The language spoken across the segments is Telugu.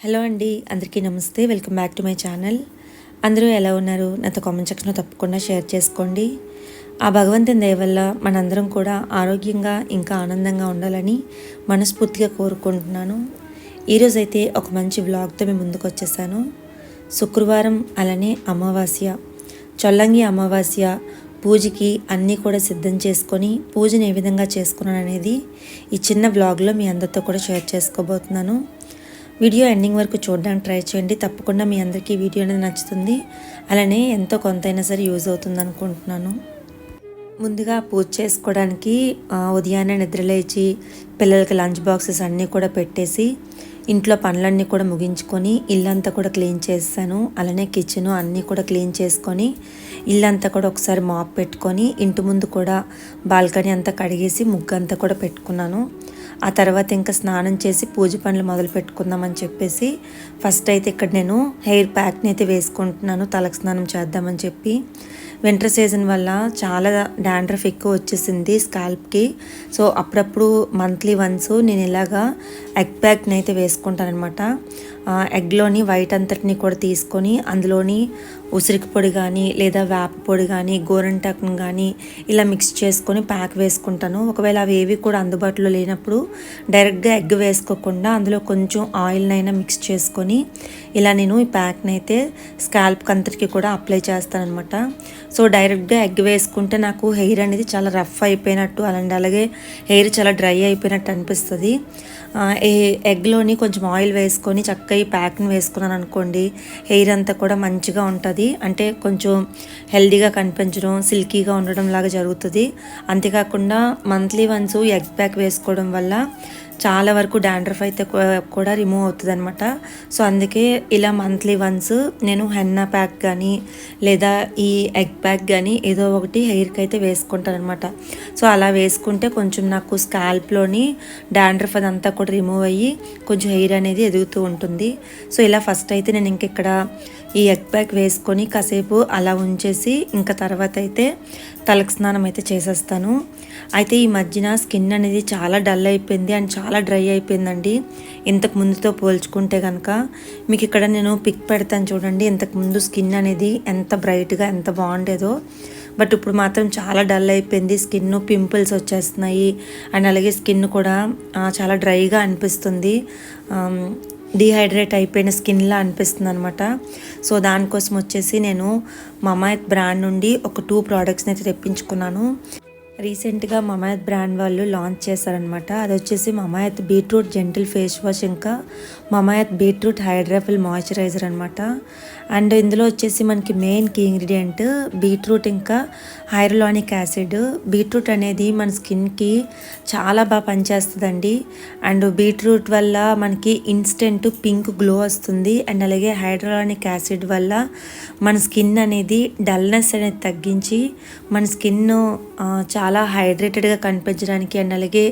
హలో అండి అందరికీ నమస్తే welcome back to my channel. అందరూ ఎలా ఉన్నారు? నాతో కామెంట్ సెక్షన్లో తప్పకుండా షేర్ చేసుకోండి. ఆ భగవంతుని దయ వల్ల మనందరం కూడా ఆరోగ్యంగా ఇంకా ఆనందంగా ఉండాలని మనస్ఫూర్తిగా కోరుకుంటున్నాను. ఈరోజైతే ఒక మంచి వ్లాగ్తో మేము ముందుకు వచ్చేసాను. శుక్రవారం అలానే అమావాస్య. చొల్లంగి అమావాస్య పూజకి అన్నీ కూడా సిద్ధం చేసుకొని పూజను ఏ విధంగా చేసుకున్నాను అనేది ఈ చిన్న వ్లాగ్లో మీ అందరితో కూడా షేర్ చేసుకోబోతున్నాను. వీడియో ఎండింగ్ వరకు చూడడానికి ట్రై చేయండి. తప్పకుండా మీ అందరికీ ఈ వీడియో అనేది నచ్చుతుంది. అలానే ఎంతో కొంతైనా సరే యూజ్ అవుతుంది అనుకుంటున్నాను. ముందుగా పూజ చేసుకోవడానికి ఉదయాన్నే నిద్రలేచి పిల్లలకి లంచ్ బాక్సెస్ అన్నీ కూడా పెట్టేసి ఇంట్లో పనులన్నీ కూడా ముగించుకొని ఇల్లంతా కూడా క్లీన్ చేస్తాను. అలానే కిచెన్ అన్నీ కూడా క్లీన్ చేసుకొని ఇల్లంతా కూడా ఒకసారి మాప్ పెట్టుకొని ఇంటి ముందు కూడా బాల్కనీ అంతా కడిగేసి ముగ్గు అంతా కూడా పెట్టుకున్నాను. ఆ తర్వాత ఇంకా స్నానం చేసి పూజ పనులు మొదలు పెట్టుకుందామని చెప్పేసి ఫస్ట్ అయితే ఇక్కడ నేను హెయిర్ ప్యాక్ని అయితే వేసుకుంటున్నాను. తలకు స్నానం చేద్దామని చెప్పి. వింటర్ సీజన్ వల్ల చాలా డాండ్రఫ్ ఎక్కువ వచ్చేసింది స్కాల్ప్కి సో అప్పుడప్పుడు మంత్లీ వన్స్ నేను ఇలాగా ఎగ్ ప్యాక్ని అయితే వేసుకుంటాను అనమాట ఎగ్లోని వైట్ అంతటిని కూడా తీసుకొని అందులోని ఉసిరికి పొడి కానీ లేదా వేప పొడి కానీ గోరంటాకుని కానీ ఇలా మిక్స్ చేసుకొని ప్యాక్ వేసుకుంటాను. ఒకవేళ అవి ఏవి కూడా అందుబాటులో లేనప్పుడు డైరెక్ట్గా ఎగ్ వేసుకోకుండా అందులో కొంచెం ఆయిల్నైనా మిక్స్ చేసుకొని ఇలా నేను ఈ ప్యాక్ని అయితే స్కాల్ప్కి అంతటికి కూడా అప్లై చేస్తానమాట సో డైరెక్ట్గా ఎగ్ వేసుకుంటే నాకు హెయిర్ అనేది చాలా రఫ్ అయిపోయినట్టు అలాంటి అలాగే హెయిర్ చాలా డ్రై అయిపోయినట్టు అనిపిస్తుంది. ఏ ఎగ్లోని కొంచెం ఆయిల్ వేసుకొని చక్కగా ఈ ప్యాక్ని వేసుకున్నాను అనుకోండి హెయిర్ అంతా కూడా మంచిగా ఉంటుంది. అంటే కొంచెం హెల్దీగా కనిపించడం సిల్కీగా ఉండడం లాగా జరుగుతుంది. అంతేకాకుండా మంత్లీ వన్స్ ఎగ్ ప్యాక్ వేసుకోవడం వల్ల చాలా వరకు డాండ్రఫ్ అయితే కూడా రిమూవ్ అవుతుంది అనమాట సో అందుకే ఇలా మంత్లీ వన్స్ నేను హెన్నా ప్యాక్ కానీ లేదా ఈ ఎగ్ ప్యాక్ కానీ ఏదో ఒకటి హెయిర్కి అయితే వేసుకుంటాను అనమాట సో అలా వేసుకుంటే కొంచెం నాకు స్కాల్ప్లోని డాండ్రఫ్ అదంతా కూడా రిమూవ్ అయ్యి కొంచెం హెయిర్ అనేది ఎదుగుతూ ఉంటుంది. సో ఇలా ఫస్ట్ అయితే నేను ఇంక ఇక్కడ ఈ ఎగ్ ప్యాక్ వేసుకొని కాసేపు అలా ఉంచేసి ఇంకా తర్వాత అయితే తలకు స్నానం అయితే చేసేస్తాను. అయితే ఈ మధ్యన స్కిన్ అనేది చాలా డల్ అయిపోయింది అండ్ చాలా డ్రై అయిపోయిందండి. ఇంతకు ముందుతో పోల్చుకుంటే కనుక మీకు ఇక్కడ నేను పిక్ పెడతాను చూడండి. ఇంతకు ముందు స్కిన్ అనేది ఎంత బ్రైట్గా ఎంత బాగుండేదో. బట్ ఇప్పుడు మాత్రం చాలా డల్ అయిపోయింది. స్కిన్ పింపుల్స్ వచ్చేస్తున్నాయి. అండ్ అలాగే స్కిన్ కూడా చాలా డ్రైగా అనిపిస్తుంది. డిహైడ్రేట్ అయిపోయిన స్కిన్లా అనిపిస్తుంది అనమాట సో దానికోసం వచ్చేసి నేను మమాయత్ బ్రాండ్ నుండి ఒక టూ ప్రోడక్ట్స్ని అయితే తెప్పించుకున్నాను. రీసెంట్గా మమాయత్ బ్రాండ్ వాళ్ళు లాంచ్ చేశారనమాట అది వచ్చేసి Mamaearth beetroot gentle face wash ఇంకా మమాయత్ బీట్రూట్ హైడ్రాఫిల్ మాయిశ్చరైజర్ అనమాట అండ్ ఇందులో వచ్చేసి మనకి మెయిన్ కీ ఇంగ్రీడియంట్ బీట్రూట్ ఇంకా హైరలానిక్ యాసిడ్. బీట్రూట్ అనేది మన స్కిన్కి చాలా బాగా పనిచేస్తుందండి. అండ్ బీట్రూట్ వల్ల మనకి ఇన్స్టెంట్ పింక్ గ్లో వస్తుంది. అండ్ అలాగే హైడ్రలానిక్ యాసిడ్ వల్ల మన స్కిన్ అనేది డల్నెస్ అనేది తగ్గించి మన స్కిన్ చాలా హైడ్రేటెడ్గా కనిపించడానికి అండ్ అలాగే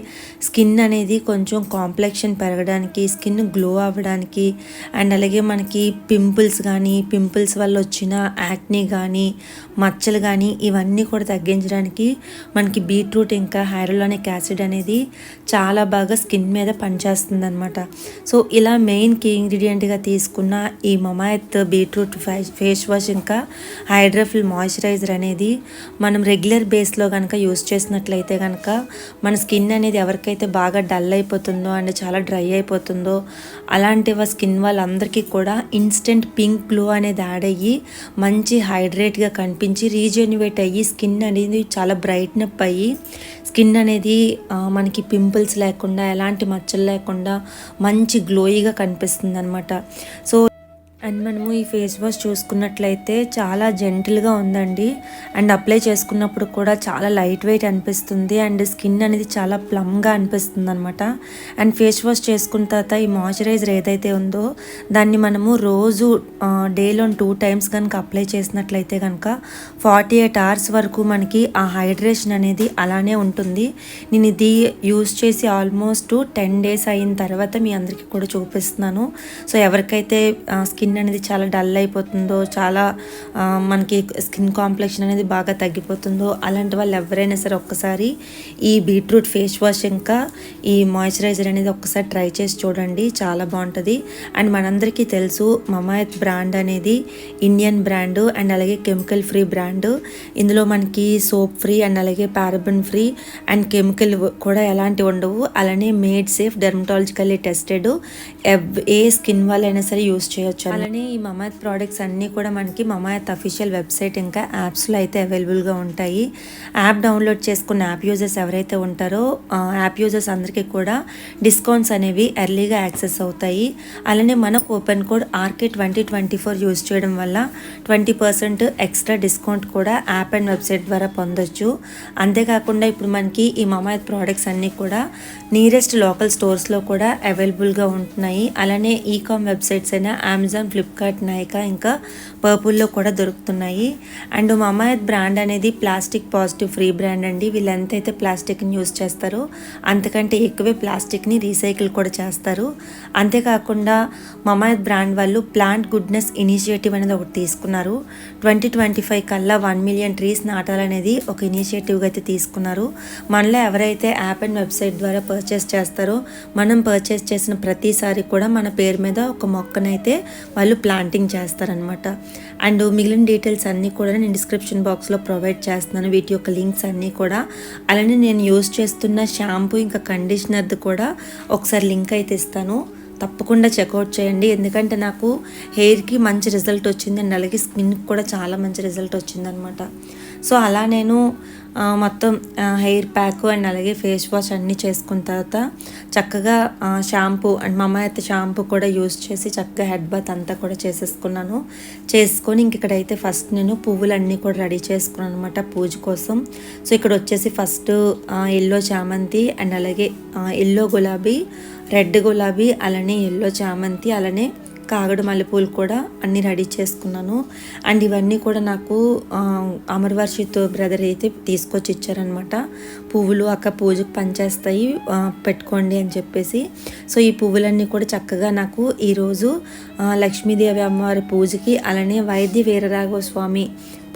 స్కిన్ అనేది కొంచెం కాంప్లెక్షన్ పెరగడానికి స్కిన్ గ్లో అవ్వడానికి అండ్ అలాగే మనకి పింపుల్స్ కానీ పింపుల్స్ వల్ల వచ్చిన యాక్నీ కానీ మచ్చలు కానీ ఇవన్నీ కూడా తగ్గించడానికి మనకి బీట్రూట్ ఇంకా హైరోలానిక్ యాసిడ్ అనేది చాలా బాగా స్కిన్ మీద పనిచేస్తుంది అనమాట సో ఇలా మెయిన్ కీ ఇంగ్రీడియంట్గా తీసుకున్న ఈ మమాయత్ బీట్రూట్ ఫేస్ వాష్ ఇంకా హైడ్రాఫిల్ మాయిశ్చరైజర్ అనేది మనం రెగ్యులర్ బేస్లో కనుక యూస్ చేసినట్లయితే కనుక మన స్కిన్ అనేది ఎవరికైతే బాగా డల్ అయిపోతుందో అండ్ చాలా డ్రై అయిపోతుందో అలాంటి స్కిన్ వాళ్ళందరికీ కూడా ఇన్స్టెంట్ పింక్ గ్లో అనేది యాడ్ అయ్యి మంచి హైడ్రేట్గా కనిపించి రీజెన్యువేట్ అయ్యి స్కిన్ అనేది చాలా బ్రైట్నప్ అయ్యి స్కిన్ అనేది మనకి పింపుల్స్ లేకుండా ఎలాంటి మచ్చలు లేకుండా మంచి గ్లోయిగా కనిపిస్తుంది అనమాట సో అండ్ మనము ఈ ఫేస్ వాష్ చూసుకున్నట్లయితే చాలా జెంటిల్గా ఉందండి. అండ్ అప్లై చేసుకున్నప్పుడు కూడా చాలా లైట్ వెయిట్ అనిపిస్తుంది. అండ్ స్కిన్ అనేది చాలా ప్లమ్గా అనిపిస్తుంది అనమాట అండ్ ఫేస్ వాష్ చేసుకున్న తర్వాత ఈ మాయిశ్చరైజర్ ఏదైతే ఉందో దాన్ని మనము రోజు డేలో టూ టైమ్స్ కనుక అప్లై చేసినట్లయితే కనుక ఫార్టీ ఎయిట్ అవర్స్ వరకు మనకి ఆ హైడ్రేషన్ అనేది అలానే ఉంటుంది. నేను ఇది యూస్ చేసి ఆల్మోస్ట్ టెన్ డేస్ అయిన తర్వాత మీ అందరికీ కూడా చూపిస్తున్నాను. సో ఎవరికైతే స్కిన్ స్కిన్ అనేది చాలా డల్ అయిపోతుందో చాలా మనకి స్కిన్ కాంప్లెక్షన్ అనేది బాగా తగ్గిపోతుందో అలాంటి వాళ్ళు ఎవరైనా సరే ఒక్కసారి ఈ బీట్రూట్ ఫేస్ వాష్ ఇంకా ఈ మాయిశ్చరైజర్ అనేది ఒక్కసారి ట్రై చేసి చూడండి చాలా బాగుంటుంది. అండ్ మనందరికీ తెలుసు మమాయత్ బ్రాండ్ అనేది ఇండియన్ బ్రాండ్ అండ్ అలాగే కెమికల్ ఫ్రీ బ్రాండ్. ఇందులో మనకి సోప్ ఫ్రీ అండ్ అలాగే పారబన్ ఫ్రీ అండ్ కెమికల్ కూడా ఎలాంటివి ఉండవు. అలానే మేడ్ సేఫ్ డెర్మటాలజికల్లీ టెస్టెడ్ ఏ స్కిన్ వాళ్ళైనా సరే యూస్ చేయొచ్చు అలానే ఈ మమాత్ ప్రోడక్ట్స్ అన్నీ కూడా మనకి మమాత్ అఫీషియల్ వెబ్సైట్ ఇంకా యాప్స్లో అయితే అవైలబుల్గా ఉంటాయి. యాప్ డౌన్లోడ్ చేసుకున్న యాప్ యూజర్స్ ఎవరైతే ఉంటారో యాప్ యూజర్స్ అందరికీ కూడా డిస్కౌంట్స్ అనేవి ఎర్లీగా యాక్సెస్ అవుతాయి. అలానే మన coupon code R K twenty twenty four use చేయడం వల్ల ట్వంటీ పర్సెంట్ ఎక్స్ట్రా డిస్కౌంట్ కూడా యాప్ అండ్ వెబ్సైట్ ద్వారా పొందొచ్చు. అంతేకాకుండా ఇప్పుడు మనకి ఈ మమాయత్ ప్రోడక్ట్స్ అన్నీ కూడా నియరెస్ట్ లోకల్ స్టోర్స్లో కూడా అవైలబుల్గా ఉంటున్నాయి. అలానే ఈ కామ్ వెబ్సైట్స్ అయినా అమెజాన్ ఫ్లిప్కార్ట్ నైకా ఇంకా పర్పుల్లో కూడా దొరుకుతున్నాయి. అండ్ మమాయత్ బ్రాండ్ అనేది ప్లాస్టిక్ పాజిటివ్ ఫ్రీ బ్రాండ్ అండి. వీళ్ళు ఎంతైతే ప్లాస్టిక్ని యూస్ చేస్తారో అంతకంటే ఎక్కువే ప్లాస్టిక్ని రీసైకిల్ కూడా చేస్తారు. అంతేకాకుండా మమాయత్ బ్రాండ్ వాళ్ళు ప్లాంట్ గుడ్నెస్ ఇనిషియేటివ్ అనేది ఒకటి తీసుకున్నారు. ట్వంటీ ట్వంటీ ఫైవ్ కల్లా వన్ మిలియన్ ట్రీస్ నాటాలనేది ఒక ఇనిషియేటివ్గా అయితే తీసుకున్నారు. మనలో ఎవరైతే యాప్ అండ్ వెబ్సైట్ ద్వారా పర్చేస్ చేస్తారో మనం పర్చేస్ చేసిన ప్రతిసారి కూడా మన పేరు మీద ఒక మొక్కనైతే వాళ్ళు వాళ్ళు ప్లాంటింగ్ చేస్తారనమాట అండ్ మిగిలిన డీటెయిల్స్ అన్నీ కూడా నేను డిస్క్రిప్షన్ బాక్స్లో ప్రొవైడ్ చేస్తున్నాను. వీటి యొక్క లింక్స్ అన్నీ కూడా. అలానే నేను యూస్ చేస్తున్న షాంపూ ఇంకా కండిషనర్ది కూడా ఒకసారి లింక్ అయితే ఇస్తాను. తప్పకుండా చెక్అవుట్ చేయండి. ఎందుకంటే నాకు హెయిర్కి మంచి రిజల్ట్ వచ్చింది. అండ్ అలాగే స్కిన్కి కూడా చాలా మంచి రిజల్ట్ వచ్చిందనమాట సో అలా నేను మొత్తం హెయిర్ ప్యాక్ అండ్ అలాగే ఫేస్ వాష్ అన్నీ చేసుకున్న తర్వాత చక్కగా షాంపూ అండ్ మా అమ్మాయి అయితే షాంపూ కూడా యూజ్ చేసి చక్కగా హెడ్ బాత్ అంతా కూడా చేసేసుకున్నాను. చేసుకొని ఇంక ఇక్కడైతే ఫస్ట్ నేను పువ్వులన్నీ కూడా రెడీ చేసుకున్నాను అనమాట పూజ కోసం. సో ఇక్కడ వచ్చేసి ఫస్ట్ ఎల్లో చామంతి అండ్ అలాగే ఎల్లో గులాబీ రెడ్ గులాబీ అలానే ఎల్లో చామంతి అలానే కాగడ మల్లెపూలు కూడా అన్నీ రెడీ చేసుకున్నాను. అండ్ ఇవన్నీ కూడా నాకు అమర్వర్షితో బ్రదర్ అయితే తీసుకొచ్చి ఇచ్చారనమాట పువ్వులు అక్క పూజకు పనిచేస్తాయి పెట్టుకోండి అని చెప్పేసి. సో ఈ పువ్వులన్నీ కూడా చక్కగా నాకు ఈరోజు లక్ష్మీదేవి అమ్మవారి పూజకి అలానే వైద్య వీరరాఘవ స్వామి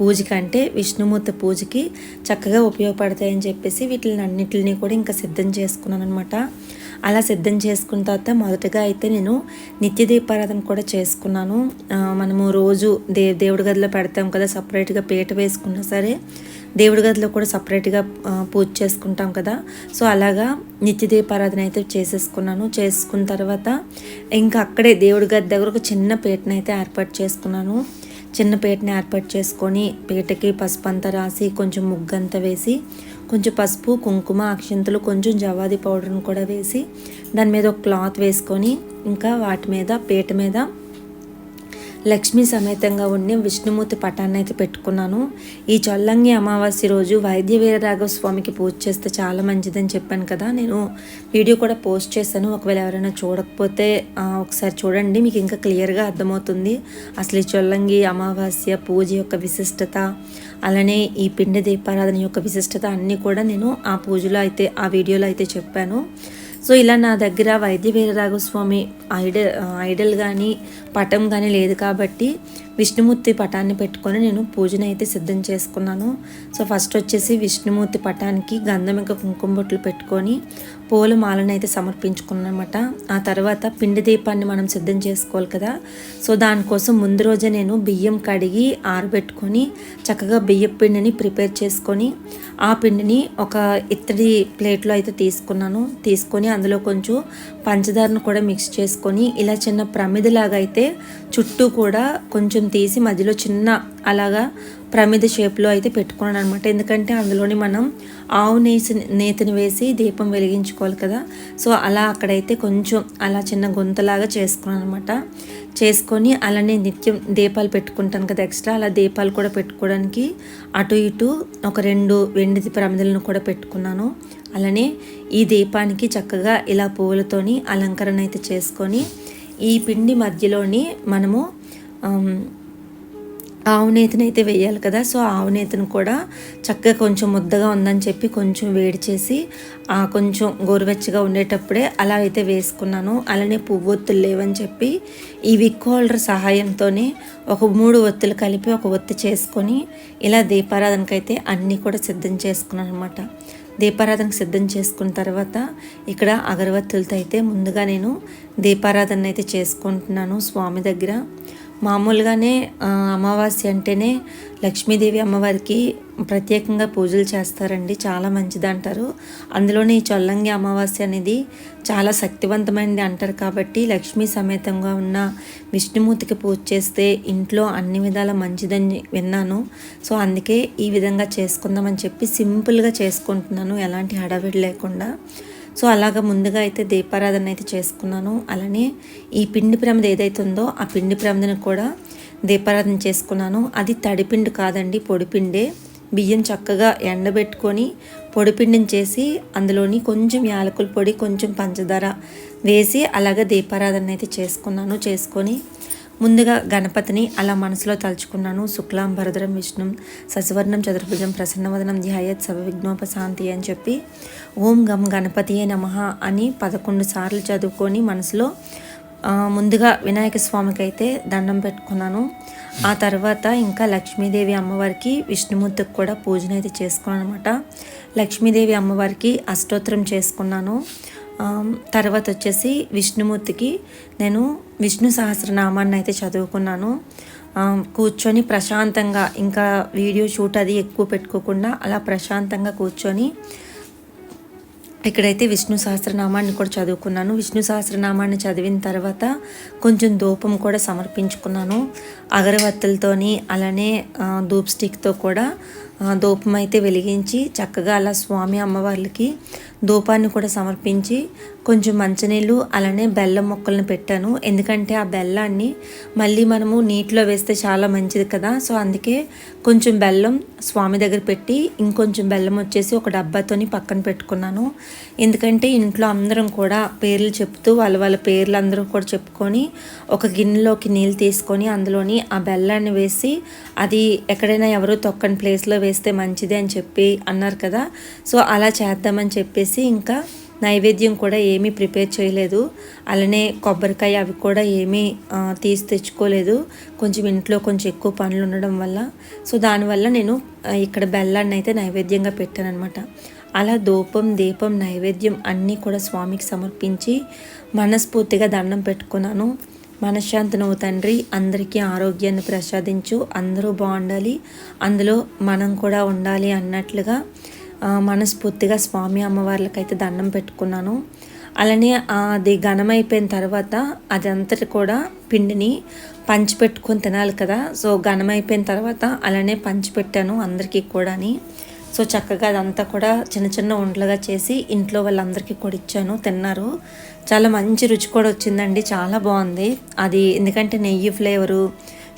పూజకి అంటే విష్ణుమూర్తి పూజకి చక్కగా ఉపయోగపడతాయని చెప్పేసి వీటిని అన్నిటిని కూడా ఇంకా సిద్ధం చేసుకున్నాను అనమాట అలా సిద్ధం చేసుకున్న తర్వాత మొదటగా అయితే నేను నిత్య దీపారాధన కూడా చేసుకున్నాను. మనము రోజు దే దేవుడి గదిలో పెడతాం కదా సపరేట్గా పీట వేసుకున్నా సరే దేవుడి గదిలో కూడా సపరేట్గా పూజ చేసుకుంటాం కదా. సో అలాగా నిత్య దీపారాధన అయితే చేసేసుకున్నాను. చేసుకున్న తర్వాత ఇంకా అక్కడే దేవుడి గది దగ్గర ఒక చిన్న పీటనైతే అయితే ఏర్పాటు చేసుకున్నాను. చిన్న పీటని ఏర్పాటు చేసుకొని పీటకి పసుపు అంతా రాసి కొంచెం ముగ్గంతా వేసి కొంచెం పసుపు కుంకుమ అక్షంతలు కొంచెం జవాది పౌడర్ని కూడా వేసి దాని మీద ఒక క్లాత్ వేసుకొని ఇంకా వాటి మీద పీట మీద లక్ష్మీ సమేతంగా ఉండి విష్ణుమూర్తి పటాన్ని అయితే పెట్టుకున్నాను. ఈ చొల్లంగి అమావాస్య రోజు వైద్య వీరరాఘవ స్వామికి పూజ చేస్తే చాలా మంచిదని చెప్పాను కదా. నేను వీడియో కూడా పోస్ట్ చేశాను. ఒకవేళ ఎవరైనా చూడకపోతే ఒకసారి చూడండి. మీకు ఇంకా క్లియర్గా అర్థమవుతుంది. అసలు ఈ చొల్లంగి అమావాస్య పూజ యొక్క విశిష్టత అలానే ఈ పిండి దీపారాధన యొక్క విశిష్టత అన్నీ కూడా నేను ఆ పూజలో అయితే ఆ వీడియోలో అయితే చెప్పాను. సో ఇలా నా దగ్గర వైద్య వీరరాఘస్వామి ఐడల్ ఐడల్ కానీ పటం కానీ లేదు కాబట్టి విష్ణుమూర్తి పటాన్ని పెట్టుకొని నేను పూజను అయితే సిద్ధం చేసుకున్నాను. సో ఫస్ట్ వచ్చేసి విష్ణుమూర్తి పటానికి గంధం ఇంకా కుంకుమ బొట్లు పెట్టుకొని పూల మాలను అయితే సమర్పించుకున్నాను అనమాట ఆ తర్వాత పిండి దీపాన్ని మనం సిద్ధం చేసుకోవాలి కదా. సో దానికోసం ముందు రోజే నేను బియ్యం కడిగి ఆరబెట్టుకొని చక్కగా బియ్యం పిండిని ప్రిపేర్ చేసుకొని ఆ పిండిని ఒక ఇత్తడి ప్లేట్లో అయితే తీసుకున్నాను. తీసుకొని అందులో కొంచెం పంచదారను కూడా మిక్స్ చేసుకొని ఇలా చిన్న ప్రమిదిలాగా అయితే చుట్టూ కూడా కొంచెం తీసి మధ్యలో చిన్న అలాగా ప్రమిద షేప్లో అయితే పెట్టుకున్నాను అనమాట ఎందుకంటే అందులోని మనం ఆవు నేసి నేతను వేసి దీపం వెలిగించుకోవాలి కదా. సో అలా అక్కడైతే కొంచెం అలా చిన్న గుంతలాగా చేసుకున్నాను అనమాట చేసుకొని అలానే నిత్యం దీపాలు పెట్టుకుంటాను కదా ఎక్స్ట్రా. అలా దీపాలు కూడా పెట్టుకోవడానికి అటు ఇటు ఒక రెండు వెండి ప్రమిదలను కూడా పెట్టుకున్నాను. అలానే ఈ దీపానికి చక్కగా ఇలా పువ్వులతోని అలంకరణ అయితే చేసుకొని ఈ పిండి మధ్యలోని మనము ఆవు నేతిని వేయాలి కదా. సో ఆవు నేతిని కూడా చక్కగా కొంచెం ముద్దగా ఉందని చెప్పి కొంచెం వేడి చేసి ఆ కొంచెం గోరువెచ్చగా ఉండేటప్పుడే అలా అయితే వేసుకున్నాను. అలానే పువ్వు ఒత్తులు లేవని చెప్పి ఈ విక్ హోల్డర్ సహాయంతోనే ఒక మూడు ఒత్తులు కలిపి ఒక ఒత్తి చేసుకొని ఇలా దీపారాధనకైతే అన్నీ కూడా సిద్ధం చేసుకున్నాను అనమాట దీపారాధనకు సిద్ధం చేసుకున్న తర్వాత ఇక్కడ అగరబత్తులతో అయితే ముందుగా నేను దీపారాధన అయితే చేసుకుంటున్నాను స్వామి దగ్గర. మామూలుగానే అమావాస్య అంటేనే లక్ష్మీదేవి అమ్మవారికి ప్రత్యేకంగా పూజలు చేస్తారండి. చాలా మంచిది అంటారు అందులోనే ఈ చొల్లంగి అమావాస్య అనేది చాలా శక్తివంతమైనది అంటారు కాబట్టి లక్ష్మీ సమేతంగా ఉన్న విష్ణుమూర్తికి పూజ చేస్తే ఇంట్లో అన్ని విధాల మంచిదని విన్నాను. సో అందుకే ఈ విధంగా చేసుకుందామని చెప్పి సింపుల్గా చేసుకుంటున్నాను. ఎలాంటి హడావిడి లేకుండా. సో అలాగ ముందుగా అయితే దీపారాధన అయితే చేసుకున్నాను. అలానే ఈ పిండి ప్రమిద ఏదైతే ఉందో ఆ పిండి ప్రమిదను కూడా దీపారాధన చేసుకున్నాను. అది తడిపిండి కాదండి పొడిపిండే బియ్యం చక్కగా ఎండబెట్టుకొని పొడిపిండిని చేసి అందులోని కొంచెం యాలకుల పొడి కొంచెం పంచదార వేసి అలాగ దీపారాధన అయితే చేసుకున్నాను. చేసుకొని ముందుగా గణపతిని అలా మనసులో తలుచుకున్నాను. శుక్లాం భరద్రం విష్ణు సశివర్ణం చతుర్భుజం ప్రసన్నవదనం ధ్యాయత్ సవ విఘ్నోపశాంతి అని చెప్పి ఓం గం గణపతియే నమ అని పదకొండు సార్లు చదువుకొని మనసులో ముందుగా వినాయక స్వామికి అయితే దండం పెట్టుకున్నాను. ఆ తర్వాత ఇంకా లక్ష్మీదేవి అమ్మవారికి విష్ణుమూర్తికి కూడా పూజనైతే చేసుకున్నాను అనమాట లక్ష్మీదేవి అమ్మవారికి అష్టోత్తరం చేసుకున్నాను. తర్వాత వచ్చేసి విష్ణుమూర్తికి నేను విష్ణు సహస్రనామాన్ని అయితే చదువుకున్నాను. కూర్చొని ప్రశాంతంగా ఇంకా వీడియో షూట్ అది ఎక్కువ పెట్టుకోకుండా అలా ప్రశాంతంగా కూర్చొని ఇక్కడైతే విష్ణు సహస్రనామాన్ని కూడా చదువుకున్నాను. విష్ణు సహస్రనామాన్ని చదివిన తర్వాత కొంచెం ధూపం కూడా సమర్పించుకున్నాను. అగరవత్తులతోని అలానే ధూప్ స్టిక్తో కూడా ధూపం అయితే వెలిగించి చక్కగా అలా స్వామి అమ్మవార్లకి ధూపాన్ని కూడా సమర్పించి కొంచెం మంచినీళ్ళు అలానే బెల్లం మొక్కలను పెట్టాను. ఎందుకంటే ఆ బెల్లాన్ని మళ్ళీ మనము నీటిలో వేస్తే చాలా మంచిది కదా. సో అందుకే కొంచెం బెల్లం స్వామి దగ్గర పెట్టి ఇంకొంచెం బెల్లం వచ్చేసి ఒక డబ్బాతోని పక్కన పెట్టుకున్నాను. ఎందుకంటే ఇంట్లో అందరం కూడా పేర్లు చెప్తూ వాళ్ళ వాళ్ళ పేర్లు అందరూ కూడా చెప్పుకొని ఒక గిన్నెలోకి నీళ్ళు తీసుకొని అందులోని ఆ బెల్లాన్ని వేసి అది ఎక్కడైనా ఎవరు తొక్కని ప్లేస్లో వేస్తే మంచిది అని చెప్పి అన్నారు కదా. సో అలా చేద్దామని చెప్పేసి ఇంకా నైవేద్యం కూడా ఏమీ ప్రిపేర్ చేయలేదు. అలానే కొబ్బరికాయ అవి కూడా ఏమీ తీసి తెచ్చుకోలేదు. కొంచెం ఇంట్లో కొంచెం ఎక్కువ పనులు ఉండడం వల్ల. సో దానివల్ల నేను ఇక్కడ బెల్లాన్ని అయితే నైవేద్యంగా పెట్టాను అనమాట అలా ధూపం దీపం నైవేద్యం అన్నీ కూడా స్వామికి సమర్పించి మనస్ఫూర్తిగా దండం పెట్టుకున్నాను. మనశ్శాంతి నువ్వు తండ్రి. అందరికీ ఆరోగ్యాన్ని ప్రసాదించు. అందరూ బాగుండాలి. అందులో మనం కూడా ఉండాలి అన్నట్లుగా మనస్ఫూర్తిగా స్వామి అమ్మవార్లకైతే దండం పెట్టుకున్నాను. అలానే అది ఘనమైపోయిన తర్వాత అదంతటి కూడా పిండిని పంచిపెట్టుకొని తినాలి కదా. సో ఘనమైపోయిన తర్వాత అలానే పంచిపెట్టాను అందరికీ కూడాని. సో చక్కగా అదంతా కూడా చిన్న చిన్న ఉండలుగా చేసి ఇంట్లో వాళ్ళందరికీ కూడా ఇచ్చాను తిన్నారు. చాలా మంచి రుచి కూడా వచ్చిందండి చాలా బాగుంది. అది ఎందుకంటే నెయ్యి ఫ్లేవరు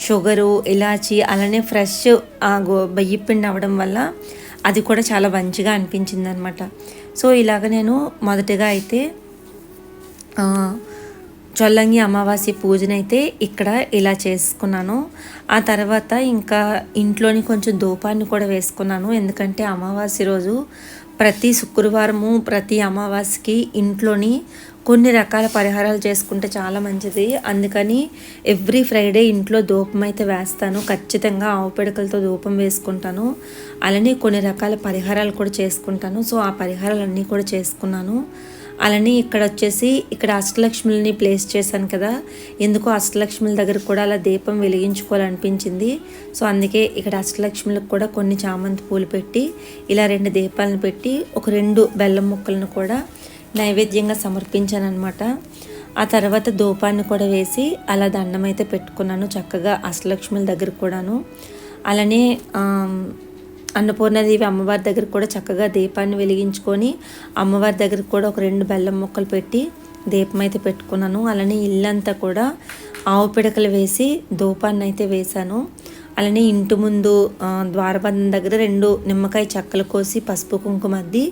షుగరు ఇలాచి అలానే ఫ్రెష్ గో బయ్యి పిండి అవ్వడం వల్ల అది కూడా చాలా మంచిగా అనిపించింది అనమాట సో ఇలాగ నేను మొదటిగా అయితే చొల్లంగి అమావాస్య పూజనైతే ఇక్కడ ఇలా చేసుకున్నాను. ఆ తర్వాత ఇంకా ఇంట్లోని కొంచెం ధూపాన్ని కూడా వేసుకున్నాను. ఎందుకంటే అమావాస్య రోజు ప్రతి శుక్రవారము ప్రతి అమావాస్యకి ఇంట్లోని కొన్ని రకాల పరిహారాలు చేసుకుంటే చాలా మంచిది. అందుకని ఎవ్రీ ఫ్రైడే ఇంట్లో ధూపం అయితే వేస్తాను. ఖచ్చితంగా ఆవు పిడకలతో ధూపం వేసుకుంటాను. అలానే కొన్ని రకాల పరిహారాలు కూడా చేసుకుంటాను. సో ఆ పరిహారాలన్నీ కూడా చేసుకున్నాను. అలానే ఇక్కడ వచ్చేసి ఇక్కడ అష్టలక్ష్మిని ప్లేస్ చేశాను కదా. ఎందుకో అష్టలక్ష్మిల దగ్గర కూడా అలా దీపం వెలిగించుకోవాలనిపించింది. సో అందుకే ఇక్కడ అష్టలక్ష్మిలకు కూడా కొన్ని చామంతి పూలు పెట్టి ఇలా రెండు దీపాలను పెట్టి ఒక రెండు బెల్లం ముక్కలను కూడా నైవేద్యంగా సమర్పించాను అనమాట ఆ తర్వాత ధూపాన్ని కూడా వేసి అలా దండం అయితే పెట్టుకున్నాను చక్కగా అష్టలక్ష్మిల దగ్గర కూడాను. అలానే అన్నపూర్ణదేవి అమ్మవారి దగ్గర కూడా చక్కగా దీపాన్ని వెలిగించుకొని అమ్మవారి దగ్గర కూడా ఒక రెండు బెల్లం ముక్కలు పెట్టి దీపం అయితే పెట్టుకున్నాను. అలానే ఇల్లంతా కూడా ఆవు పిడకలు వేసి ధూపాన్ని అయితే వేశాను. అలానే ఇంటి ముందు ద్వారబంధం దగ్గర రెండు నిమ్మకాయ చెక్కలు కోసి పసుపు కుంకుమ అద్ది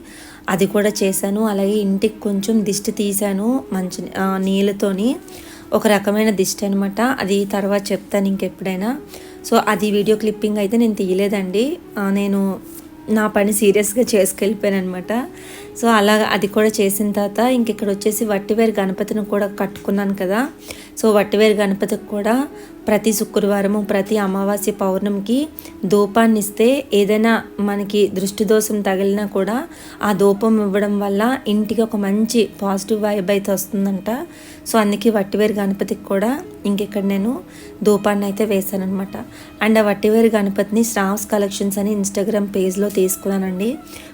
అది కూడా చేశాను. అలాగే ఇంటికి కొంచెం దిష్టి తీశాను మంచి నీళ్ళతోని. ఒక రకమైన దిష్టి అనమాట అది తర్వాత చెప్తాను ఇంకెప్పుడైనా. సో అది వీడియో క్లిప్పింగ్ అయితే నేను తీయలేదండి. నేను నా పని సీరియస్గా చేసుకెళ్ళిపోయాను అనమాట సో అలా అది కూడా చేసిన తర్వాత ఇంక ఇక్కడ వచ్చేసి వట్టివేరు గణపతిని కూడా కట్టుకున్నాను కదా. సో వట్టివేరు గణపతికి కూడా ప్రతి శుక్రవారము ప్రతి అమావాస్య పౌర్ణమికి ధూపాన్ని ఇస్తే ఏదైనా మనకి దృష్టి దోషం తగిలినా కూడా ఆ ధూపం ఇవ్వడం వల్ల ఇంటికి ఒక మంచి పాజిటివ్ వైబ్ అయితే వస్తుందంట. సో అందుకే వట్టివేరు గణపతికి కూడా ఇంకెక్కడ నేను ధూపాన్ని అయితే వేశానమాట అనమాట అండ్ ఆ వట్టివేరు గణపతిని శ్రావ్స్ కలెక్షన్స్ అని ఇన్స్టాగ్రామ్ పేజ్లో తీసుకున్నానండి.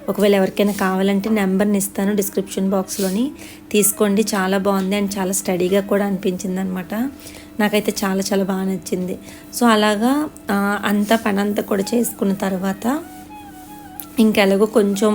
ఒకవేళ ఎవరికైనా కావాలంటే నెంబర్ని ఇస్తాను డిస్క్రిప్షన్ బాక్స్లోని. తీసుకోండి చాలా బాగుంది అండ్ చాలా స్టడీగా కూడా అనిపించింది అనమాట నాకైతే చాలా చాలా బాగా నచ్చింది. సో అలాగా అంత పనంతా పని అంతా కూడా చేసుకున్న తర్వాత ఇంకెలాగో కొంచెం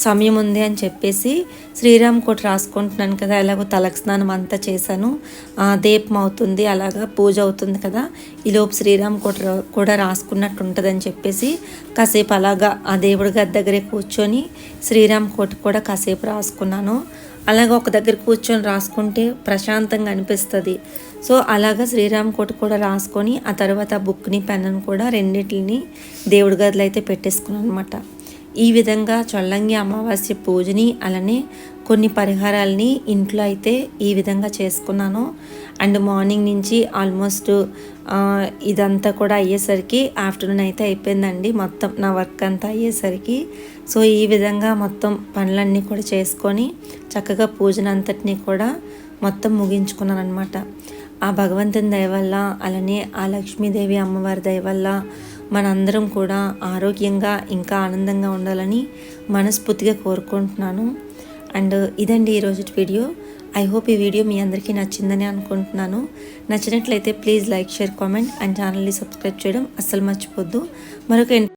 సమయం ఉంది అని చెప్పేసి శ్రీరామ్ కోట రాసుకుంటున్నాను కదా ఎలాగో తలకు స్నానం అంతా చేశాను. ఆ, దీపం అవుతుంది అలాగా పూజ అవుతుంది కదా. ఈలోపు శ్రీరామ్ కోట కూడా రాసుకున్నట్టు ఉంటుందని చెప్పేసి కాసేపు అలాగా ఆ దేవుడి గది దగ్గరే కూర్చొని శ్రీరామ్ కోట కూడా కాసేపు రాసుకున్నాను. అలాగ ఒక దగ్గర కూర్చొని రాసుకుంటే ప్రశాంతంగా అనిపిస్తుంది. సో అలాగా శ్రీరామ్ కోట కూడా రాసుకొని ఆ తర్వాత ఆ బుక్ని పెన్నుని కూడా రెండింటిని దేవుడి గదిలో అయితే పెట్టేసుకున్నాను అనమాట ఈ విధంగా చొల్లంగి అమావాస్య పూజని అలానే కొన్ని పరిహారాలని ఇంట్లో అయితే ఈ విధంగా చేసుకున్నాను. అండ్ మార్నింగ్ నుంచి ఆల్మోస్ట్ ఇదంతా కూడా అయ్యేసరికి ఆఫ్టర్నూన్ అయితే అయిపోయిందండి. మొత్తం నా వర్క్ అంతా అయ్యేసరికి. సో ఈ విధంగా మొత్తం పనులన్నీ కూడా చేసుకొని చక్కగా పూజనంతటిని కూడా మొత్తం ముగించుకున్నాను అనమాట ఆ భగవంతుని దయ వల్ల అలానే ఆ లక్ష్మీదేవి అమ్మవారి దయ వల్ల మనందరం కూడా ఆరోగ్యంగా ఇంకా ఆనందంగా ఉండాలని మనస్ఫూర్తిగా కోరుకుంటున్నాను. అండ్ ఇదండి ఈరోజు వీడియో. ఐ హోప్ ఈ వీడియో మీ అందరికీ నచ్చిందని అనుకుంటున్నాను. నచ్చినట్లయితే please like share comment and ఛానల్ని సబ్స్క్రైబ్ చేయడం అస్సలు మర్చిపోద్దు. మరొక